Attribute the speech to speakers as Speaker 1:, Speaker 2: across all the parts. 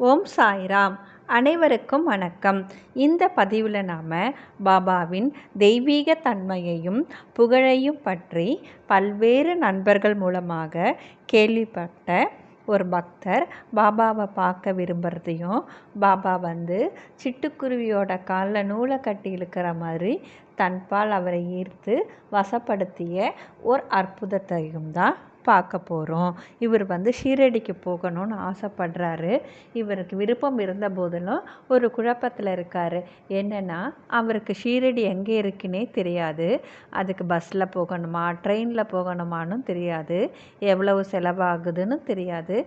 Speaker 1: ஓம் சாய்ராம். அனைவருக்கும் வணக்கம். இந்த பதிவில் நாம் பாபாவின் தெய்வீக தன்மையையும் புகழையும் பற்றி பல்வேறு நண்பர்கள் மூலமாக கேள்விப்பட்ட ஒரு பக்தர் பாபாவை பார்க்க விரும்புகிறதையும் பாபா வந்து சிட்டுக்குருவியோட காலில் நூலை கட்டி இழுக்கிற மாதிரி தன்பால் அவரை ஈர்த்து வசப்படுத்திய ஒரு அற்புதத்தையும் தான் பார்க்க போகிறோம் இவர் வந்து ஷீரடிக்கு போகணும்னு ஆசைப்படுறாரு. இவருக்கு விருப்பம் இருந்த போதிலும் ஒரு குழப்பத்தில் இருக்கார். என்னென்னா அவருக்கு ஷீரடி எங்கே இருக்குன்னே தெரியாது. அதுக்கு பஸ்ஸில் போகணுமா ட்ரெயினில் போகணுமான்னு தெரியாது. எவ்வளவு செலவாகுதுன்னு தெரியாது.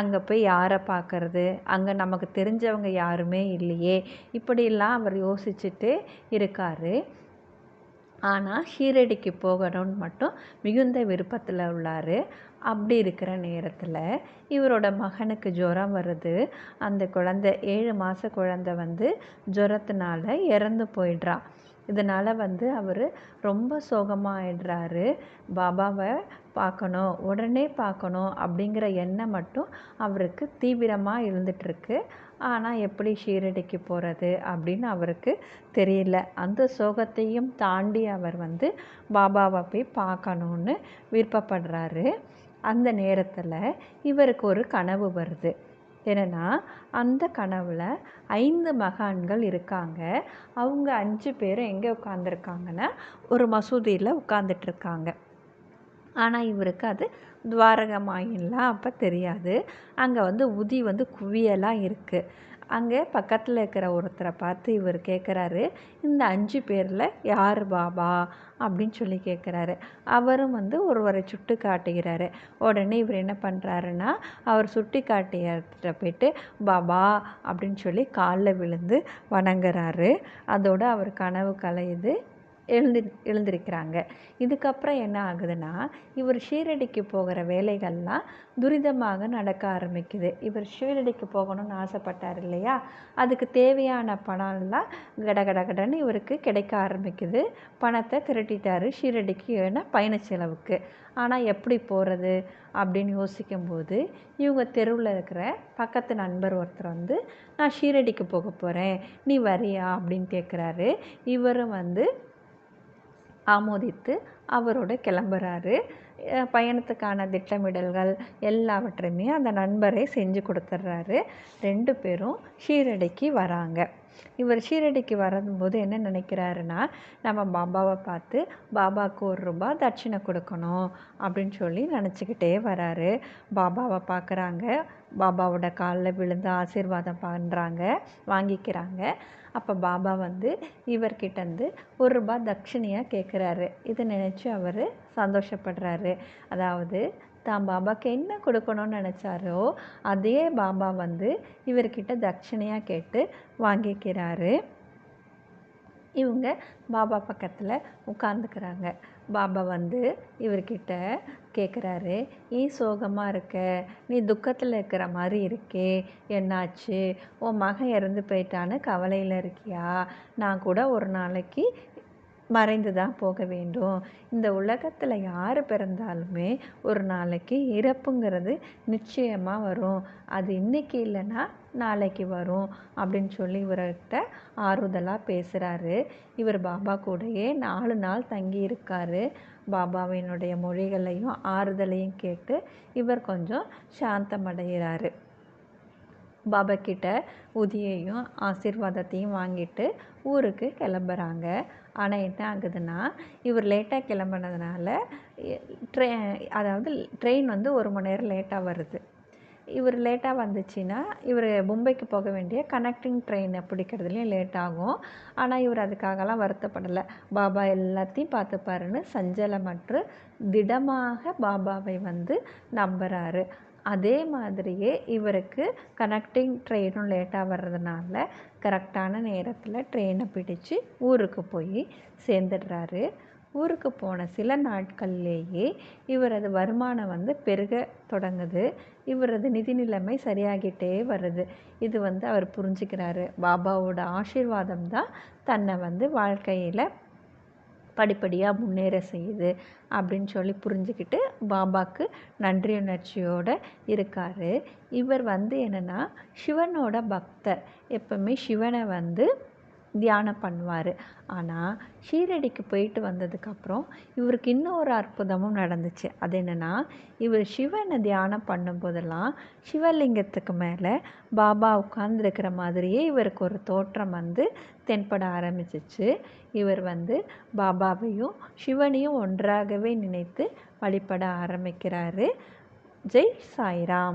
Speaker 1: அங்கே போய் யாரை பார்க்கறது? அங்கே நமக்கு தெரிஞ்சவங்க யாருமே இல்லையே. இப்படிலாம் அவர் யோசிச்சுட்டு இருக்கார். ஆனால் ஷீரடிக்கு போகணும்னு மட்டும் மிகுந்த விருப்பத்தில் உள்ளார். அப்படி இருக்கிற நேரத்தில் இவரோட மகனுக்கு ஜுரம் வருது. அந்த குழந்தை ஏழு மாத குழந்தை வந்து ஜுரத்தினால இறந்து போயிடுறா. இதனால் வந்து அவர் ரொம்ப சோகமாகிடுறாரு பாபாவை பார்க்கணும் உடனே பார்க்கணும் அப்படிங்கிற எண்ணம் மட்டும் அவருக்கு தீவிரமாக இருந்துகிட்ருக்கு ஆனால் எப்படி ஷீரடிக்கு போகிறது அப்படின்னு அவருக்கு தெரியல. அந்த சோகத்தையும் தாண்டி அவர் வந்து பாபாவை போய் பார்க்கணுன்னு விருப்பப்படுறாரு. அந்த நேரத்தில் இவருக்கு ஒரு கனவு வருது. என்னென்னா அந்த கனவில் ஐந்து மகான்கள் இருக்காங்க. அவங்க அஞ்சு பேரும் எங்கே உட்காந்துருக்காங்கன்னா ஒரு மசூதியில் உட்காந்துட்ருக்காங்க ஆனால் இவருக்கு அது துவாரகமாயின்லாம் அப்போ தெரியாது. அங்கே வந்து உதி வந்து குவியலாக இருக்குது அங்கே பக்கத்தில் இருக்கிற ஒருத்தரை பார்த்து இவர் கேட்குறாரு இந்த அஞ்சு பேரில் யார் பாபா அப்படின்னு சொல்லி கேட்குறாரு அவரும் வந்து ஒருவரை சுட்டு காட்டுகிறாரு. உடனே இவர் என்ன பண்ணுறாருன்னா அவர் சுட்டி காட்டிய போயிட்டு பாபா அப்படின்னு சொல்லி காலில் விழுந்து வணங்குறாரு. அதோடு அவர் கனவு கலையுது. எழுந்து எழுந்திருக்கிறாங்க. இதுக்கப்புறம் என்ன ஆகுதுன்னா இவர் ஷீரடிக்கு போகிற வேலைகள்லாம் துரிதமாக நடக்க ஆரம்பிக்குது. இவர் ஷீரடிக்கு போகணும்னு ஆசைப்பட்டார் இல்லையா? அதுக்கு தேவையான பணம்லாம் கட கட கடன்னு இவருக்கு கிடைக்க ஆரம்பிக்குது. பணத்தை திரட்டிட்டார் ஷீரடிக்கு ஏன்னா பயண செலவுக்கு. ஆனால் எப்படி போகிறது அப்படின்னு யோசிக்கும்போது இவங்க தெருவில் இருக்கிற பக்கத்து நண்பர் ஒருத்தர் வந்து நான் ஷீரடிக்கு போக போகிறேன் நீ வரியா? அப்படின்னு கேட்குறாரு இவரும் வந்து ஆமோதித்து அவரோட கிளம்புறாரு. பயணத்துக்கான திட்டமிடல்கள் எல்லாவற்றையுமே அந்த நண்பரே செஞ்சு கொடுத்துட்றாரு ரெண்டு பேரும் ஷீரடிக்கு வராங்க. இவர் ஷீரடிக்கு வரும்போது என்ன நினைக்கிறாருன்னா நம்ம பாபாவை பார்த்து பாபாவுக்கு ஒரு ரூபா தட்சிணை கொடுக்கணும் அப்படின்னு சொல்லி நினச்சிக்கிட்டே வராரு. பாபாவை பார்க்குறாங்க. பாபாவோட காலில் விழுந்து ஆசீர்வாதம் பண்ணுறாங்க வாங்கிக்கிறாங்க. அப்போ பாபா வந்து இவர்கிட்டேருந்து ஒரு ரூபா தட்சிணையாக கேட்குறாரு இதை நினச்சி அவர் சந்தோஷப்படுறாரு. அதாவது தான் பாபாவுக்கு என்ன கொடுக்கணும்னு நினச்சாரோ அதே பாபா வந்து இவர்கிட்ட தட்சிணையாக கேட்டு வாங்கிக்கிறாரு. இவங்க பாபா பக்கத்தில் உட்காந்துக்கிறாங்க பாபா வந்து இவர்கிட்ட கேட்குறாரு நீ சோகமாக இருக்க? நீ துக்கத்தில் இருக்கிற மாதிரி இருக்கே. என்னாச்சு? உன் மகன் இறந்து போயிட்டான்னு கவலையில் இருக்கியா? நான் கூட ஒரு நாளைக்கு மறைந்து தான் போக வேண்டும். இந்த உலகத்தில் யார் பிறந்தாலுமே ஒரு நாளைக்கு இறப்புங்கிறது நிச்சயமாக வரும். அது இன்றைக்கி இல்லைன்னா நாளைக்கு வரும் அப்படின்னு சொல்லி இவர்கிட்ட ஆறுதலாக பேசுகிறாரு இவர் பாபா கூடயே நாலு நாள் தங்கி இருக்கார். பாபாவினுடைய மொழிகளையும் ஆறுதலையும் கேட்டு இவர் கொஞ்சம் சாந்தமடைகிறாரு. பாபா கிட்ட உதியையும் ஆசீர்வாதத்தையும் வாங்கிட்டு ஊருக்கு கிளம்புறாங்க. ஆனால் என்ன ஆகுதுன்னா இவர் லேட்டாக கிளம்புனதுனால ட்ரெ அதாவது ட்ரெயின் வந்து ஒரு மணி நேரம் லேட்டாக வருது. இவர் லேட்டாக வந்துச்சுன்னா இவர் மும்பைக்கு போக வேண்டிய கனெக்டிங் ட்ரெயினை பிடிக்கிறதுலையும் லேட் ஆகும். ஆனால் இவர் அதுக்காகலாம் வருத்தப்படலை. பாபா எல்லாத்தையும் பார்த்துப்பாருன்னு சஞ்சலமற்று திடமாக பாபாவை வந்து நம்புகிறாரு அதே மாதிரியே இவருக்கு கனெக்டிங் ட்ரெயினும் லேட்டாக வர்றதுனால கரெக்டான நேரத்தில் ட்ரெயினை பிடிச்சு ஊருக்கு போய் சேர்ந்துடுறாரு. ஊருக்கு போன சில நாட்கள்லேயே இவரது வருமானம் வந்து பெருக தொடங்குது. இவரது நிதி நிலைமை சரியாகிட்டே வருது. இது வந்து அவர் புரிஞ்சுக்கிறாரு. பாபாவோட ஆசீர்வாதம் தான் தன்னை வந்து வாழ்க்கையில் படிப்படியாக முன்னேற செய்யுது அப்படின்னு சொல்லி புரிஞ்சுக்கிட்டு பாபாவுக்கு நன்றியுணர்ச்சியோடு இருக்கார். இவர் வந்து என்னென்னா சிவனோட பக்தர். எப்பவுமே சிவனை வந்து தியானம் பண்ணுவார். ஆனால் ஷீரடிக்கு போயிட்டு வந்ததுக்கப்புறம் இவருக்கு இன்னொரு அற்புதமும் நடந்துச்சு. அது என்னென்னா இவர் சிவனை தியானம் பண்ணும்போதெல்லாம் சிவலிங்கத்துக்கு மேலே பாபா உட்கார்ந்துருக்கிற மாதிரியே இவருக்கு ஒரு தோற்றம் வந்து தென்பட ஆரம்பிச்சிச்சு. இவர் வந்து பாபாவையும் சிவனையும் ஒன்றாகவே நினைத்து வழிபட ஆரம்பிக்கிறாரு. ஜெய் சாய்ராம்.